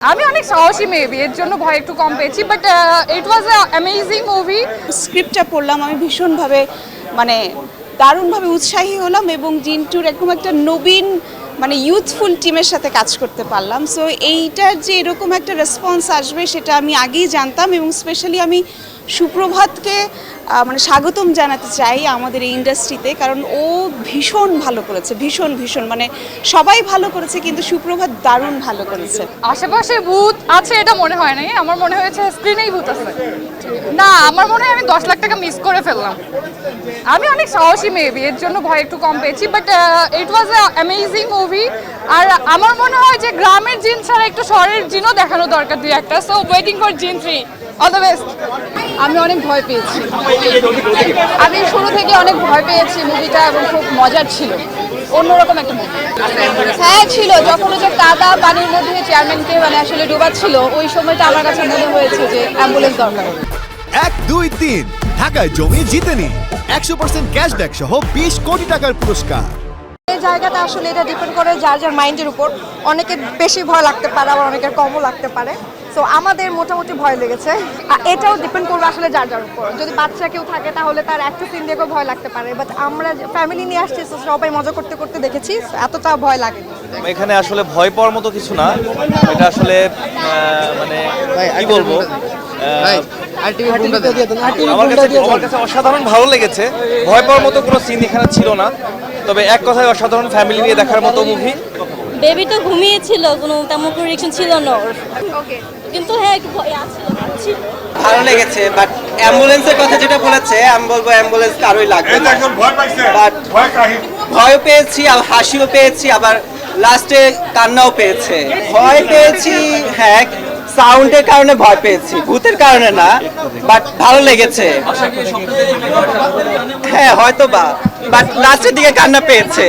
আমি অনেক সাহসী মেবি এর জন্য ভয় একটু কম পেয়েছি but it was amazing movie স্ক্রিপ্টটা পড়লাম, আমি ভীষণভাবে মানে দারুণভাবে উৎসাহী হলাম এবং জিন্টুর একদম একটা নবীন মানে ইউথফুল টিমের সাথে কাজ করতে পারলাম। সো এইটার যে এরকম একটা রেসপন্স আসবে, সেটা আমি আগেই জানতাম এবং স্পেশালি আমি সুপ্রভাতকে মানে স্বাগতম জানাতে চাই আমাদের এই ইন্ডাস্ট্রিতে কারণ ও ভীষণ ভালো করেছে, ভীষণ ভীষণ। মানে সবাই ভালো করেছে, কিন্তু সুপ্রভাত দারুণ ভালো করেছে। আশেপাশে ভূত আছে এটা মনে হয় নাই, আমার মনে হয়েছে স্ক্রিনেই ভূত আছে। না, আমার মনে হয় আমি দশ লাখ টাকা মিস করে ফেললাম। আমি অনেক সাহসী মেবি এর জন্য ভয় একটু কম পেয়েছি but it was amazing movie আর আমার মনে হয় যে গ্রামের জিন ছাড়া একটু শহরের জিনও দেখানো দরকার দুই একটা। So waiting for Jinn three all the best আমি অনেক ভয় পেয়েছি। আমি শুরু থেকে অনেক ভয় পেয়েছি মুভিটা এবং খুব মজার ছিল। অন্যরকম একটা মুভি হ্যাঁ ছিল। যখন যে কাদা পানির মধ্যে চেয়ারম্যানকে মানে আসলে ডুবাচ্ছিল ওই সময়টা আমার কাছে মনে হয়েছে যে অ্যাম্বুলেন্স দরকার এক, দুই, তিন। ঢাকায় জমি জিতে নিন। একশো পার্সেন্ট ক্যাশব্যাক সহ বিশ কোটি টাকার পুরস্কার। জায়গাটা আসলে এটা ডিপেন্ড করে যার যার মাইন্ডের উপর। অনেকের বেশি ভয় লাগতে পারে আবার অনেকের কমও লাগতে পারে। সো আমাদের মোটামুটি ভয় লেগেছে। আর এটাও ডিপেন্ড করবে আসলে যার যার উপর। যদি বাচ্চা কেউ থাকে তাহলে তার একটা সিন দেখেও ভয় লাগতে পারে। বাট আমরা ফ্যামিলি নিয়ে আসছি সবাই মজা করতে করতে দেখেছি এতটা ভয় লাগেনি এখানে আসলে ভয় পাওয়ার মতো কিছু না। এটা আসলে মানে কি বলব? আমার কাছে অসাধারণ ভালো লেগেছে। ভয় পাওয়ার মতো কোনো সিন এখানে ছিল না। তবে এক কথায় অসাধারণ ফ্যামিলি নিয়ে দেখার মতো মুভি বেবি তো ঘুমিয়েছিল কোনো তেমন কোনো রিয়েকশন ছিল না ওর। কিন্তু হ্যাঁ একটু ভয় আছে ভালো লেগেছে বাট অ্যাম্বুলেন্সের কথা যেটা বলেছে আমি বলব অ্যাম্বুলেন্স কারোই লাগবে বাট ভয় পেয়েছি আর হাসিও পেয়েছি আবার লাস্টে কান্নাও পেয়েছে। ভয় পেয়েছি হ্যাঁ সাউন্ডের কারণে ভয় পেয়েছি ভূতের কারণে না বাট ভালো লেগেছে। হ্যাঁ হয়তো বা বাট লাস্টের দিকে কান্না পেয়েছে।